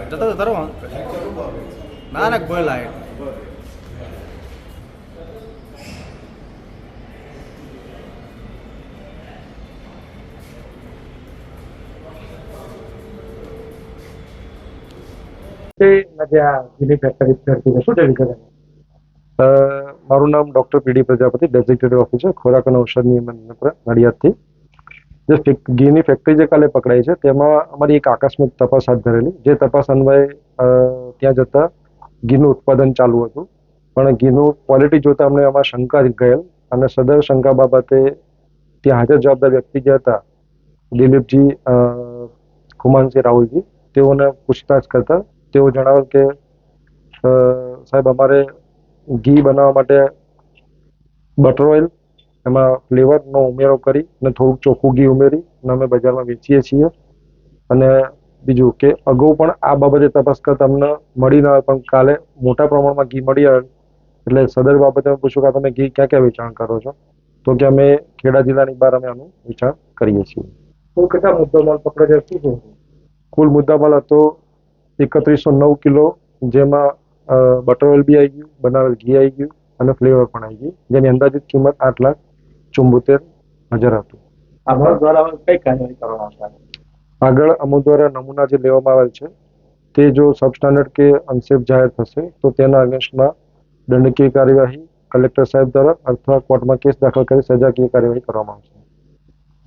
જતો તો ધરો ના ના બોલા એ મારું નામ doctor PD Prajapati designated officer ખોરાક અને ઔષધ નિયમન નડિયાદથી. જે ઘીની ફેક્ટરી જે કાલે પકડાઈ છે, તેમાં અમારી એક આકસ્મિક તપાસ હાથ ધરેલી. જે તપાસ અન્વયે ત્યાં જતા ઘીનું ઉત્પાદન ચાલુ હતું. પણ ઘીનું ક્વોલિટી જોતા અમને આમાં શંકા ગયેલ અને સદર શંકા બાબતે ત્યાં હાજર જવાબદાર વ્યક્તિ જે હતા, દિલીપજી ખુમાનસિંહ રાહુલજી, તેઓને પૂછતાછ કરતા તેઓ જણાવેલ કે સાહેબ અમારે ઘી બનાવવા માટે બટર ઓઇલ એમાં ફ્લેવરનો ઉમેરો કરી અને થોડુંક ચોખ્ખું ઘી ઉમેરી અને અમે બજારમાં વેચીએ છીએ. અને બીજું કે અગાઉ પણ આ બાબતે તપાસ કરતા તમને મળી ન આવે પણ કાલે મોટા પ્રમાણમાં ઘી મળી આવે. એટલે સદર બાબતે પૂછ્યું કે તમે ઘી ક્યાં ક્યાં વેચાણ કરો છો? તો કે અમે ખેડા જિલ્લાની બહાર અમે આનું વેચાણ કરીએ છીએ. કુલ કેટલા મુદ્દો માલ શું છે? કુલ મુદ્દામાલ હતો એકત્રીસો નવ કિલો જેમાં બટર ઓઇલ બી આવી ગયું બનાવેલ ઘી આવી ગયું અને ફ્લેવર પણ આવી ગયું. જેની અંદાજિત કિંમત આઠ લાખ ચુંબોતેર હાજર હતું આગળ અમુ દ્વારા નમૂના જે લેવામાં આવેલ છે તે જો સબસ્ટાન્ડર્ડ કે અનસેફ જાહેર થશે તો તેના અગેન્સ્ટમાં દંડકીય કાર્યવાહી કલેક્ટર સાહેબ દ્વારા અથવા કોર્ટમાં કેસ દાખલ કરી સજાકીય કાર્યવાહી કરવામાં આવશે.